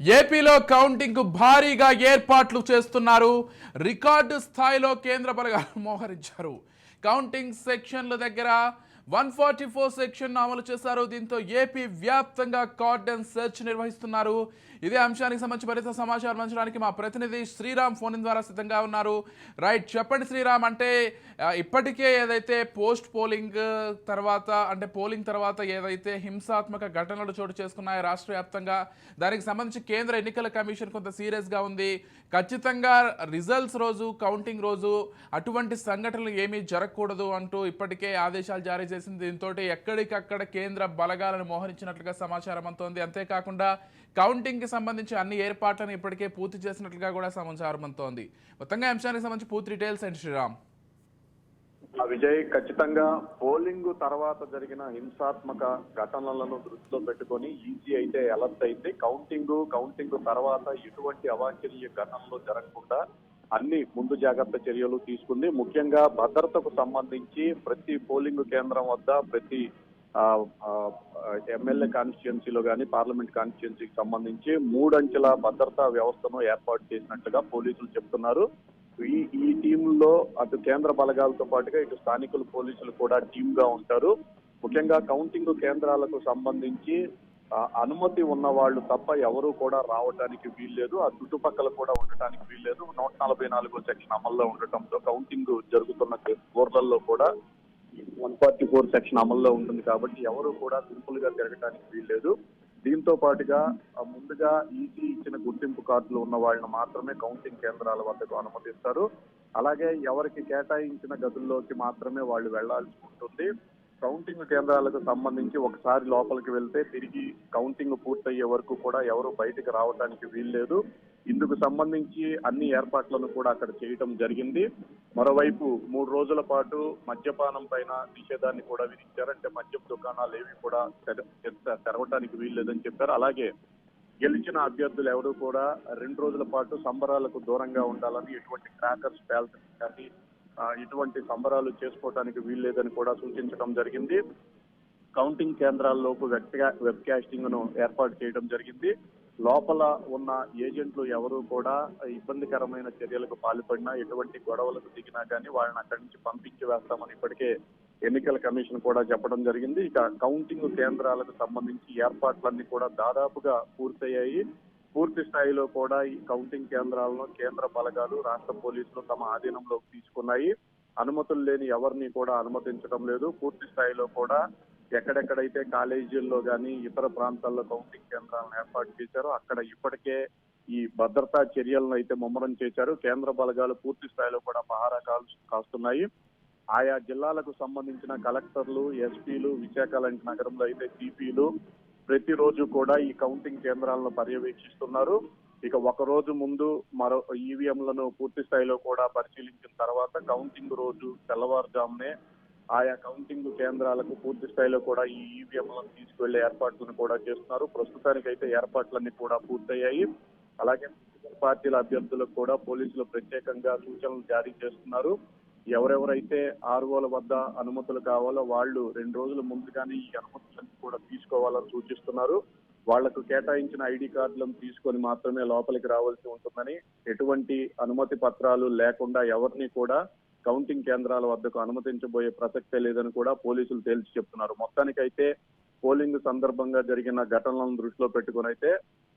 ఏపీలో కౌంటింగ్కు భారీగా ఏర్పాట్లు చేస్తున్నారు. రికార్డు స్థాయిలో కేంద్ర బలగాలు మోహరించారు. కౌంటింగ్ సెక్షన్ల దగ్గర వన్ ఫార్టీ ఫోర్ సెక్షన్ అమలు చేశారు. దీంతో ఏపీ వ్యాప్తంగా కార్డన్ సెర్చ్ నిర్వహిస్తున్నారు. ఇదే అంశానికి సంబంధించి మరింత సమాచారం అందించడానికి మా ప్రతినిధి శ్రీరామ్ ఫోన్ ద్వారా సిద్ధంగా ఉన్నారు. రైట్ చెప్పండి శ్రీరామ్. అంటే ఇప్పటికే ఏదైతే పోస్ట్ పోలింగ్ తర్వాత అంటే పోలింగ్ తర్వాత ఏదైతే హింసాత్మక ఘటనలు చోటు చేసుకున్నాయో రాష్ట్ర వ్యాప్తంగా దానికి సంబంధించి కేంద్ర ఎన్నికల కమిషన్ కొంత సీరియస్గా ఉంది. ఖచ్చితంగా రిజల్ట్స్ రోజు కౌంటింగ్ రోజు అటువంటి సంఘటనలు ఏమీ జరగకూడదు అంటూ ఇప్పటికే ఆదేశాలు జారీ చేసింది. దీంతో ఎక్కడికక్కడ కేంద్ర బలగాలను మోహరించినట్లుగా సమాచారం అంతోంది అంతేకాకుండా కౌంటింగ్కి సంబంధించి అన్ని ఏర్పాట్లను ఇప్పటికే పూర్తి చేసినట్లుగా కూడా సమాచారం అంతోంది మొత్తంగా అంశానికి సంబంధించి పూర్తి డీటెయిల్స్ అండ్ శ్రీరామ్? విజయ్ ఖచ్చితంగా పోలింగ్ తర్వాత జరిగిన హింసాత్మక ఘటనలను దృష్టిలో పెట్టుకొని ఈజీ అయితే అలర్ట్ అయితే కౌంటింగ్ కౌంటింగ్ తర్వాత ఎటువంటి అవాంఛనీయ ఘటనలు జరగకుండా అన్ని ముందు జాగ్రత్త చర్యలు తీసుకుంది. ముఖ్యంగా భద్రతకు సంబంధించి ప్రతి పోలింగ్ కేంద్రం వద్ద ప్రతి ఎమ్మెల్యే కాన్స్టిట్యున్సీలో కానీ పార్లమెంట్ కాన్స్టిట్యున్సీకి సంబంధించి మూడంచెల భద్రతా వ్యవస్థను ఏర్పాటు చేసినట్టుగా పోలీసులు చెప్తున్నారు. ఈ ఈ టీంలో అటు కేంద్ర బలగాలతో పాటుగా ఇటు స్థానికులు పోలీసులు కూడా టీమ్గా ఉంటారు. ముఖ్యంగా కౌంటింగ్ కేంద్రాలకు సంబంధించి అనుమతి ఉన్న వాళ్ళు తప్ప ఎవరు కూడా రావడానికి వీల్లేదు. ఆ చుట్టుపక్కల కూడా ఉండటానికి వీల్లేదు. నూట నలభై నాలుగో సెక్షన్ అమల్లో ఉండటంతో కౌంటింగ్ జరుగుతున్న ఊర్లలో కూడా వన్ ఫార్టీ ఫోర్ సెక్షన్ అమల్లో ఉంటుంది కాబట్టి ఎవరు కూడా సింపుల్గా తిరగటానికి వీల్లేదు. దీంతో పాటుగా ముందుగా ఈసీ ఇచ్చిన గుర్తింపు కార్డులు ఉన్న వాళ్ళని మాత్రమే కౌంటింగ్ కేంద్రాల వద్దకు అనుమతిస్తారు. అలాగే ఎవరికి కేటాయించిన గదుల్లోకి మాత్రమే వాళ్ళు వెళ్ళాల్సి ఉంటుంది. కౌంటింగ్ కేంద్రాలకు సంబంధించి ఒకసారి లోపలికి వెళ్తే తిరిగి కౌంటింగ్ పూర్తయ్యే వరకు కూడా ఎవరు బయటకు రావడానికి వీల్లేదు. ఇందుకు సంబంధించి అన్ని ఏర్పాట్లను కూడా అక్కడ చేయటం జరిగింది. మరోవైపు మూడు రోజుల పాటు మద్యపానం పైన నిషేధాన్ని కూడా విధించారు. అంటే మద్యం దుకాణాలు ఏవి కూడా తెరవటానికి వీల్లేదని చెప్పారు. అలాగే గెలిచిన అభ్యర్థులు ఎవరు కూడా రెండు రోజుల పాటు సంబరాలకు దూరంగా ఉండాలని ఎటువంటి క్రాకర్స్ పేల్చడం కానీ ఇటువంటి సంబరాలు చేసుకోవడానికి వీల్లేదని కూడా సూచించడం జరిగింది. కౌంటింగ్ కేంద్రాల్లోపు వెబ్ వెబ్ కాస్టింగ్ను ఏర్పాటు చేయడం జరిగింది. లోపల ఉన్న ఏజెంట్లు ఎవరు కూడా ఇబ్బందికరమైన చర్యలకు పాల్పడినా ఎటువంటి గొడవలకు దిగినా కానీ వాళ్ళని అక్కడి నుంచి పంపించి వేస్తామని ఇప్పటికే ఎన్నికల కమిషన్ కూడా చెప్పడం జరిగింది. ఇక కౌంటింగ్ కేంద్రాలకు సంబంధించి ఏర్పాట్లన్నీ కూడా దాదాపుగా పూర్తయ్యాయి. పూర్తి స్థాయిలో కూడా ఈ కౌంటింగ్ కేంద్రాలను కేంద్ర బలగాలు రాష్ట్ర పోలీసులు తమ ఆధీనంలోకి తీసుకున్నాయి. అనుమతులు లేని ఎవరిని కూడా అనుమతించడం లేదు. పూర్తి స్థాయిలో కూడా ఎక్కడెక్కడైతే కాలేజీల్లో కానీ ఇతర ప్రాంతాల్లో కౌంటింగ్ కేంద్రాలను ఏర్పాటు చేశారో అక్కడ ఇప్పటికే ఈ భద్రతా చర్యలను అయితే ముమ్మరం చేశారు. కేంద్ర బలగాలు పూర్తి స్థాయిలో కూడా పహారా కాస్తున్నాయి. ఆయా జిల్లాలకు సంబంధించిన కలెక్టర్లు ఎస్పీలు విశాఖ లాంటి నగరంలో అయితే సిపిలు ప్రతిరోజు కూడా ఈ కౌంటింగ్ కేంద్రాలను పర్యవేక్షిస్తున్నారు. ఇక ఒక రోజు ముందు మరో ఈవీఎంలను పూర్తి స్థాయిలో కూడా పరిశీలించిన తర్వాత కౌంటింగ్ రోజు తెల్లవారుజామునే ఆయా కౌంటింగ్ కేంద్రాలకు పూర్తి స్థాయిలో కూడా ఈ ఈవీఎంలను తీసుకువెళ్ళే ఏర్పాట్లను కూడా చేస్తున్నారు. ప్రస్తుతానికైతే ఏర్పాట్లన్నీ కూడా పూర్తయ్యాయి. అలాగే పార్టీల అభ్యర్థులకు కూడా పోలీసులు ప్రత్యేకంగా సూచనలు జారీ చేస్తున్నారు. ఎవరెవరైతే ఆర్ఓల వద్ద అనుమతులు కావాలో వాళ్ళు రెండు రోజుల ముందుగానే ఈ అనుమతులను కూడా తీసుకోవాలని సూచిస్తున్నారు. వాళ్ళకు కేటాయించిన ఐడి కార్డులను తీసుకొని మాత్రమే లోపలికి రావాల్సి ఉంటుందని ఎటువంటి అనుమతి పత్రాలు లేకుండా ఎవరిని కూడా కౌంటింగ్ కేంద్రాల వద్దకు అనుమతించబోయే ప్రసక్తే లేదని కూడా పోలీసులు తేల్చి చెప్తున్నారు. మొత్తానికైతే పోలింగ్ సందర్భంగా జరిగిన ఘటనలను దృష్టిలో పెట్టుకుని అయితే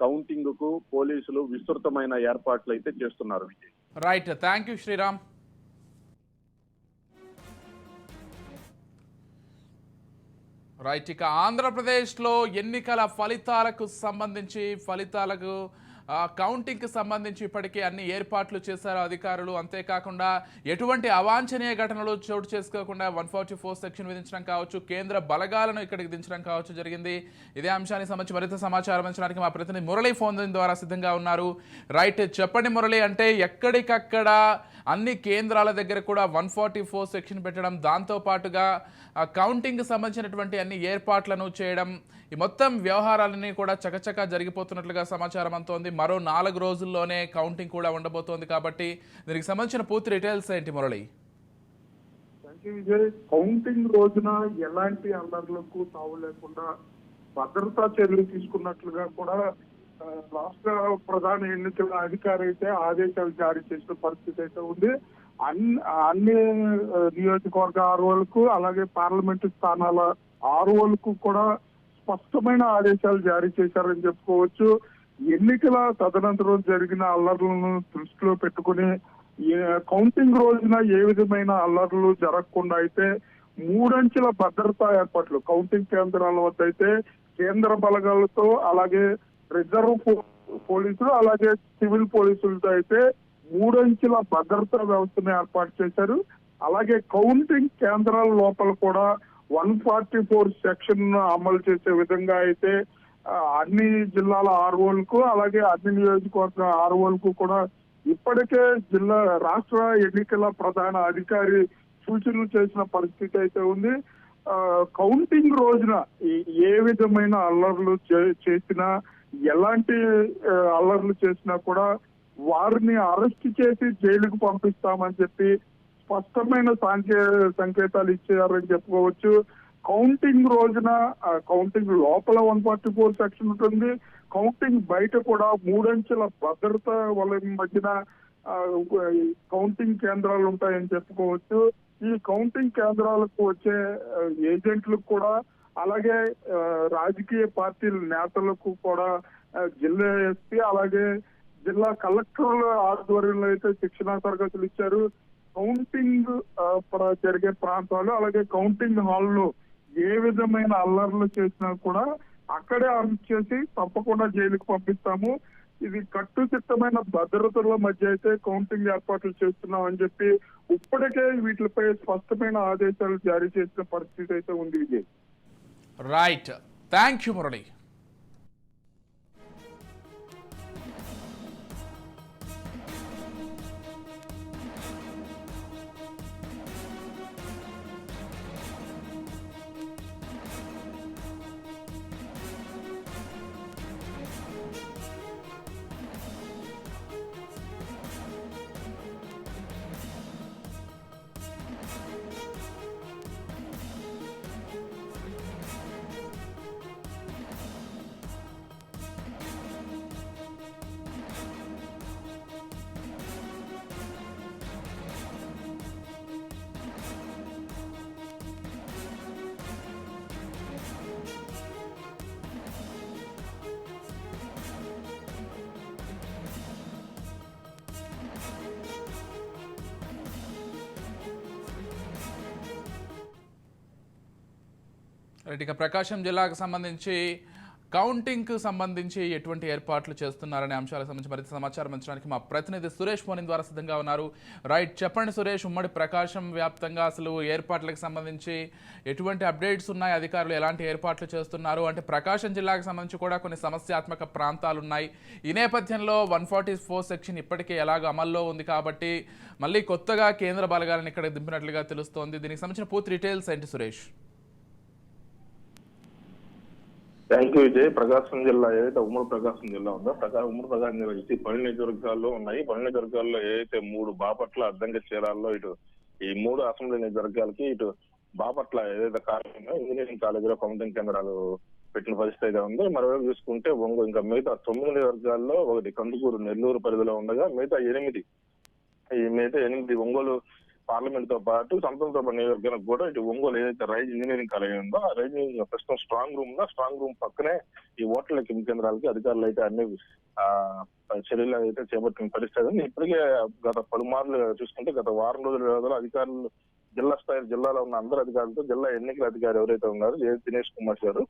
కౌంటింగ్కు పోలీసులు విస్తృతమైన ఏర్పాట్లు అయితే చేస్తున్నారు. Vijay right. Thank you Sriram. Right. ఇక ఆంధ్రప్రదేశ్లో ఎన్నికల ఫలితాలకు సంబంధించి ఫలితాలకు కౌంటింగ్కి సంబంధించి ఇప్పటికే అన్ని ఏర్పాట్లు చేశారు అధికారులు. అంతేకాకుండా ఎటువంటి అవాంఛనీయ ఘటనలు చోటు చేసుకోకుండా వన్ ఫార్టీ ఫోర్ సెక్షన్ విధించడం కావచ్చు కేంద్ర బలగాలను ఇక్కడికి దించడం కావచ్చు జరిగింది. ఇదే అంశానికి సంబంధించి మరింత సమాచారం అందించడానికి మా ప్రతినిధి మురళి ఫోన్ ద్వారా సిద్ధంగా ఉన్నారు. రైట్ చెప్పండి మురళి అంటే ఎక్కడికక్కడ అన్ని కేంద్రాల దగ్గర కూడా వన్ ఫార్టీ ఫోర్ సెక్షన్ పెట్టడం దాంతో పాటుగా ఆ, కౌంటింగ్కి సంబంధించినటువంటి అన్ని ఏర్పాట్లను చేయడం ఈ మొత్తం వ్యవహారాలన్నీ కూడా చకచకా జరిగిపోతున్నట్లుగా సమాచారం అంతోంది మరో నాలుగు రోజుల్లోనే కౌంటింగ్ కూడా ఉండబోతోంది కాబట్టి దీనికి సంబంధించిన పూర్తి డీటెయిల్స్ ఏంటి మురళి? కౌంటింగ్ రోజున ఎలాంటి అల్లర్లకు తావు లేకుండా భద్రతా చర్యలు తీసుకున్నట్లుగా కూడా రాష్ట్ర ప్రధాన ఎన్నికల అధికారి అయితే ఆదేశాలు జారీ చేసిన పరిస్థితి అయితే ఉంది. అన్ని అన్ని నియోజకవర్గ ఆర్ఓలకు అలాగే పార్లమెంటు స్థానాల ఆర్ఓలకు కూడా స్పష్టమైన ఆదేశాలు జారీ చేశారని చెప్పుకోవచ్చు. ఎన్నికల తదనంతరం జరిగిన అల్లర్లను దృష్టిలో పెట్టుకుని కౌంటింగ్ రోజున ఏ విధమైన అల్లర్లు జరగకుండా అయితే మూడంచెల భద్రతా ఏర్పాట్లు కౌంటింగ్ కేంద్రాల వద్ద అయితే కేంద్ర బలగాలతో అలాగే రిజర్వ్ పో- పోలీసులు అలాగే సివిల్ పోలీసులతో అయితే మూడంచెల భద్రతా వ్యవస్థను ఏర్పాటు చేశారు. అలాగే కౌంటింగ్ కేంద్రాల లోపల కూడా వన్ ఫార్టీ ఫోర్ సెక్షన్ అమలు చేసే విధంగా అయితే అన్ని జిల్లాల ఆర్ఓలకు అలాగే అన్ని నియోజకవర్గ ఆర్ఓలకు కూడా ఇప్పటికే జిల్లా రాష్ట్ర ఎన్నికల ప్రధాన అధికారి సూచనలు చేసిన పరిస్థితి అయితే ఉంది. కౌంటింగ్ రోజున ఏ విధమైన అల్లర్లు చే- చేసినా ఎలాంటి అల్లర్లు చేసినా కూడా వారిని అరెస్ట్ చేసి జైలుకు పంపిస్తామని చెప్పి స్పష్టమైన సాంకే సంకేతాలు ఇచ్చారని చెప్పుకోవచ్చు. కౌంటింగ్ రోజున కౌంటింగ్ లోపల వన్ ఫార్టీ ఫోర్ సెక్షన్ ఉంటుంది. కౌంటింగ్ బయట కూడా మూడంచెల భద్రత వాళ్ళ మధ్యన కౌంటింగ్ కేంద్రాలు ఉంటాయని చెప్పుకోవచ్చు. ఈ కౌంటింగ్ కేంద్రాలకు వచ్చే ఏజెంట్లకు కూడా అలాగే రాజకీయ పార్టీల నేతలకు కూడా జిల్లా ఎస్పీ అలాగే జిల్లా కలెక్టర్ల ఆధ్వర్యంలో అయితే శిక్షణా తరగతులు ఇచ్చారు. కౌంటింగ్ జరిగే ప్రాంతాలు అలాగే కౌంటింగ్ హాల్లో ఏ విధమైన అల్లర్లు చేసినా కూడా అక్కడే అరెస్ట్ చేసి తప్పకుండా జైలుకు పంపిస్తాము. ఇది కట్టుదిట్టమైన భద్రతల మధ్య అయితే కౌంటింగ్ ఏర్పాట్లు చేస్తున్నాం అని చెప్పి ఇప్పటికే వీటిపై స్పష్టమైన ఆదేశాలు జారీ చేసిన పరిస్థితి అయితే ఉంది. Vijay right thank you Murali right ఇక ప్రకాశం జిల్లాకు సంబంధించి కౌంటింగ్కు సంబంధించి ఎటువంటి ఏర్పాట్లు చేస్తున్నారనే అంశాలకు సంబంధించి మరింత సమాచారం అందించడానికి మా ప్రతినిధి సురేష్ మోనిన్ ద్వారా సిద్ధంగా ఉన్నారు. రైట్ చెప్పండి సురేష్ ఉమ్మడి ప్రకాశం వ్యాప్తంగా అసలు ఏర్పాట్లకు సంబంధించి ఎటువంటి అప్డేట్స్ ఉన్నాయి? అధికారులు ఎలాంటి ఏర్పాట్లు చేస్తున్నారు? అంటే ప్రకాశం జిల్లాకు సంబంధించి కూడా కొన్ని సమస్యాత్మక ప్రాంతాలు ఉన్నాయి ఈ నేపథ్యంలో వన్ ఫార్టీ ఫోర్ సెక్షన్ ఇప్పటికే ఎలాగ అమల్లో ఉంది కాబట్టి మళ్ళీ కొత్తగా కేంద్ర బలగాలను ఇక్కడ దింపినట్లుగా తెలుస్తోంది. దీనికి సంబంధించిన పూర్తి డీటెయిల్స్ ఏంటి సురేష్? థ్యాంక్ యూ విజయ్ ప్రకాశం జిల్లా ఏదైతే ఉమ్మడి ప్రకాశం జిల్లా ఉందో ప్రకాశం ఉమ్మడి ప్రకాశం జిల్లా ఇటు పని నియోజకవర్గాల్లో ఉన్నాయి. పన్నెండు నియోజకవర్గాల్లో ఏదైతే మూడు బాపట్ల అద్దంకి చీరాల్లో ఇటు ఈ మూడు అసెంబ్లీ నియోజకవర్గాలకి ఇటు బాపట్ల ఏదైతే కాలేజ్ ఇంజనీరింగ్ కాలేజీలో కౌంటింగ్ కేంద్రాలు పెట్టిన పరిస్థితి అయితే ఉంది. మరోవైపు చూసుకుంటే ఒంగో ఇంకా మిగతా తొమ్మిది నియోజకవర్గాల్లో ఒకటి కందుకూరు నెల్లూరు పరిధిలో ఉండగా మిగతా ఎనిమిది ఈ మిగతా ఎనిమిది ఒంగోలు పార్లమెంట్తో పాటు సంతోష నియోజకవర్గానికి కూడా ఇటు ఒంగోలు ఏదైతే రైజ్ ఇంజనీరింగ్ కాలేజ్ ఉందో ఆ రైజ్ ఇంజనీరింగ్ ప్రస్తుతం స్ట్రాంగ్ రూమ్లో స్ట్రాంగ్ రూమ్ పక్కనే ఈ ఓట్ల లెక్కింపు కేంద్రాలకి అధికారులు అయితే అన్ని చర్యలు అయితే చేపట్టిన పరిస్థితి ఉంది ఇప్పటికే గత పలుమార్లు చూసుకుంటే గత వారం రోజుల రోజులు అధికారులు జిల్లా స్థాయి జిల్లాలో ఉన్న అందరు అధికారులతో జిల్లా ఎన్నికల అధికారి ఎవరైతే ఉన్నారో ఏ దినేష్ కుమార్ గారు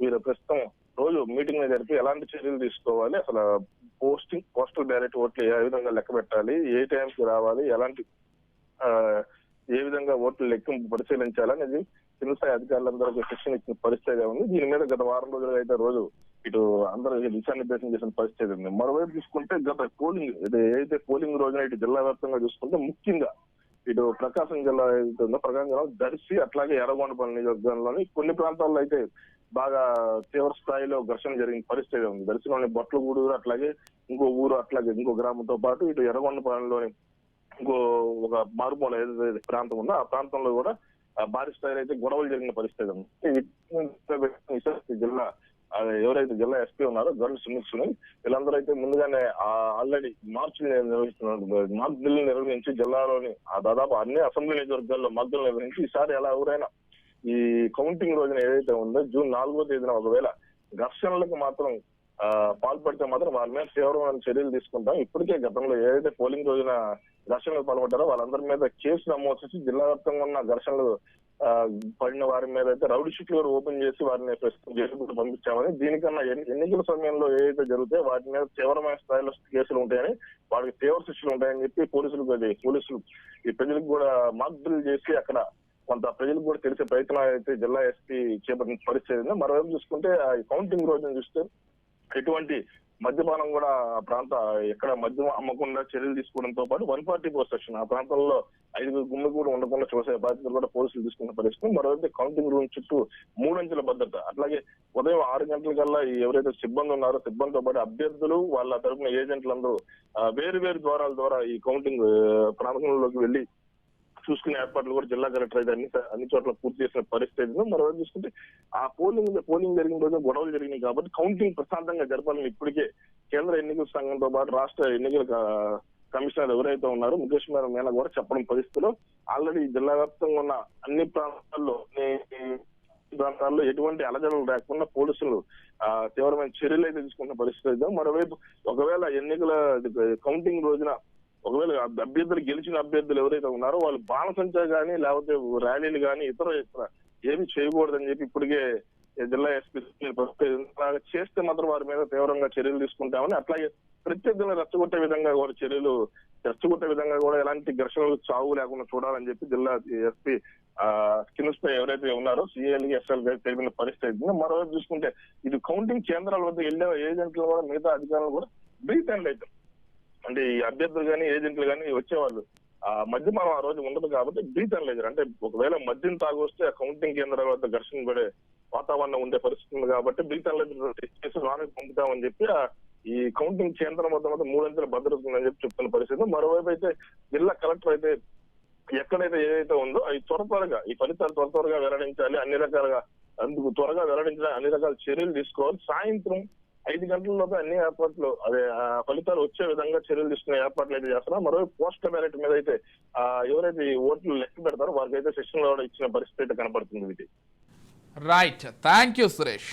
వీరు ప్రస్తుతం రోజు మీటింగ్ జరిపి ఎలాంటి చర్యలు తీసుకోవాలి? అసలు పోస్టింగ్ పోస్టల్ బ్యాలెట్ ఓట్లు ఏ విధంగా లెక్క పెట్టాలి? ఏ టైంకి రావాలి? ఎలాంటి ఏ విధంగా ఓట్లు లెక్కింపు పరిశీలించాలనేది కింద స్థాయి అధికారులందరూ శిక్షణ ఇచ్చిన పరిస్థితి ఉంది. దీని మీద గత వారం రోజులు అయితే రోజు ఇటు అందరూ దిశానిర్దేశం చేసిన పరిస్థితి ఉంది. మరోవైపు చూసుకుంటే గత పోలింగ్ ఏదైతే పోలింగ్ రోజున ఇటు జిల్లా వ్యాప్తంగా చూసుకుంటే ముఖ్యంగా ఇటు ప్రకాశం జిల్లా ఏదైతే ఉందో ప్రకాశం జిల్లా దర్శి అట్లాగే ఎర్రగొండపల్లి నియోజకవర్గంలోని కొన్ని ప్రాంతాల్లో అయితే బాగా తీవ్ర స్థాయిలో ఘర్షణ జరిగిన పరిస్థితి ఉంది. దర్శిలోని బొట్లగూడూరు అట్లాగే ఇంకో ఊరు అట్లాగే ఇంకో గ్రామంతో పాటు ఇటు ఎర్రగొండపల్లిలోని ఇంకో ఒక మారుమూల ఏదైతే ప్రాంతం ఉందో ఆ ప్రాంతంలో కూడా భారీ స్థాయిలో అయితే గొడవలు జరిగిన పరిస్థితి ఉంది. జిల్లా ఎవరైతే జిల్లా ఎస్పీ ఉన్నారో గరుడు సునీల్ సునీల్ వీళ్ళందరూ అయితే ముందుగానే ఆల్రెడీ మార్చి నిర్వహిస్తున్నారు. మాక్ నిర్వహించి జిల్లాలోని దాదాపు అన్ని అసెంబ్లీ నియోజకవర్గాల్లో మగ్గులు నిర్వహించి ఈసారి ఎలా ఎవరైనా ఈ కౌంటింగ్ రోజున ఏదైతే ఉందో జూన్ నాలుగో తేదీన ఒకవేళ ఘర్షణలకు మాత్రం పాల్పడితే మాత్రం వాళ్ళ మీద తీవ్రమైన చర్యలు తీసుకుంటాం. ఇప్పటికే గతంలో ఏదైతే పోలింగ్ రోజున ఘర్షణలు పాల్పడ్డారో వాళ్ళందరి మీద కేసు నమోదు చేసి జిల్లా వ్యాప్తంగా ఉన్న ఘర్షణలు పడిన వారి మీద అయితే రౌడీ షీట్లు కూడా ఓపెన్ చేసి వారిని ప్రస్తుతం జైలుకు పంపించామని దీనికన్నా ఎన్ని- ఎన్నికల సమయంలో ఏదైతే జరిగితే వాటి మీద తీవ్రమైన స్థాయిలో కేసులు ఉంటాయని వాటికి తీవ్ర శిక్షలు ఉంటాయని చెప్పి పోలీసులకు అది పోలీసులు ఈ ప్రజలకు కూడా మాక్ డ్రిల్ చేసి అక్కడ కొంత ప్రజలకు కూడా తెలిసే ప్రయత్నం అయితే జిల్లా ఎస్పీ చేపట్టిన పరిస్థితి మరోవైపు చూసుకుంటే ఆ కౌంటింగ్ రోజున చూస్తే ఎటువంటి మద్యపానం కూడా ఆ ప్రాంత ఎక్కడ మద్యం అమ్మకుండా చర్యలు తీసుకోవడంతో పాటు వన్ ఫార్టీ ఫోర్ సెక్షన్ ఆ ప్రాంతంలో ఐదుగురు గుమ్మి కూడా ఉండకుండా చూసే బాధ్యతలు కూడా పోలీసులు తీసుకున్న పరిస్థితి. మరోవైపు కౌంటింగ్ రూమ్ చుట్టూ మూడంచెల భద్రత. అట్లాగే ఉదయం ఆరు గంటల కల్లా ఎవరైతే సిబ్బంది ఉన్నారో సిబ్బందితో పాటు అభ్యర్థులు వాళ్ళ తరపున ఏజెంట్లందరూ వేరు వేరు ద్వారాల ద్వారా ఈ కౌంటింగ్ ప్రాంతంలోకి వెళ్ళి చూసుకునే ఏర్పాట్లు కూడా జిల్లా కలెక్టర్ అయితే అన్ని అన్ని చోట్ల పూర్తి చేసిన పరిస్థితి మరోవైపు చూసుకుంటే ఆ పోలింగ్ పోలింగ్ జరిగిన రోజు గొడవలు జరిగినాయి కాబట్టి కౌంటింగ్ ప్రశాంతంగా జరపాలని ఇప్పటికే కేంద్ర ఎన్నికల సంఘంతో పాటు రాష్ట్ర ఎన్నికల కమిషనర్ ఎవరైతే ఉన్నారో ముఖేష్ మేర మేళ కూడా చెప్పడం పరిస్థితిలో ఆల్రెడీ జిల్లా వ్యాప్తంగా ఉన్న అన్ని ప్రాంతాల్లో ప్రాంతాల్లో ఎటువంటి అలజడులు లేకుండా పోలీసులు ఆ, తీవ్రమైన చర్యలు అయితే తీసుకున్న పరిస్థితి అయితే మరోవైపు ఒకవేళ ఎన్నికల కౌంటింగ్ రోజున ఒకవేళ అభ్యర్థులు గెలిచిన అభ్యర్థులు ఎవరైతే ఉన్నారో వాళ్ళు బాణసంచా కానీ లేకపోతే ర్యాలీలు కానీ ఇతర ఇతర ఏమి చేయకూడదని చెప్పి ఇప్పటికే జిల్లా ఎస్పీ అలాగే చేస్తే మాత్రం వారి మీద తీవ్రంగా చర్యలు తీసుకుంటామని అట్లాగే ప్రత్యర్థులను రెచ్చగొట్టే విధంగా కూడా చర్యలు రెచ్చగొట్టే విధంగా కూడా ఎలాంటి ఘర్షణలు చావు లేకుండా చూడాలని చెప్పి జిల్లా ఎస్పీ ఆ పై ఎవరైతే ఉన్నారో సిఎల్ ఎస్ఎల్ తెలిపిన పరిస్థితి ఉంది. మరోవైపు చూసుకుంటే ఇది కౌంటింగ్ కేంద్రాల వద్ద వెళ్ళే ఏజెంట్లు కూడా మిగతా అధికారులు కూడా బ్రీత్ అండ్ అవుతారు అంటే ఈ అభ్యర్థులు కానీ ఏజెంట్లు కానీ వచ్చేవాళ్ళు. ఆ మద్యపానం ఆ రోజు ఉండదు కాబట్టి బ్రీత్ అనలేదు అంటే ఒకవేళ మద్యం తాగొస్తే ఆ కౌంటింగ్ కేంద్రాల వద్ద ఘర్షణ పడే వాతావరణం ఉండే పరిస్థితి ఉంది కాబట్టి బ్రీత్ అనలేదు చేసి పంపుతామని చెప్పి ఆ ఈ కౌంటింగ్ కేంద్రం వద్ద మాత్రం మూడంచెల భద్రత ఉందని చెప్పి చెప్తున్న పరిస్థితి. మరోవైపు అయితే జిల్లా కలెక్టర్ అయితే ఎక్కడైతే ఏదైతే ఉందో అవి త్వర త్వరగా ఈ ఫలితాలు త్వర త్వరగా వెల్లడించాలి. అన్ని రకాలుగా అందుకు త్వరగా వెల్లడించాలి. అన్ని రకాల చర్యలు తీసుకోవాలి. సాయంత్రం ఐదు గంటలలోపు అన్ని ఏర్పాట్లు అదే ఫలితాలు వచ్చే విధంగా చర్యలు తీసుకునే ఏర్పాట్లు అయితే చేస్తున్నారు మరో పోస్టల్ బ్యాలెట్ మీద అయితే ఎవరైతే ఓట్లు లెక్క పెడతారో వారికి అయితే శిక్షణ ఇచ్చిన పరిస్థితి అయితే కనపడుతుంది ఇది రైట్ థ్యాంక్ యూ సురేష్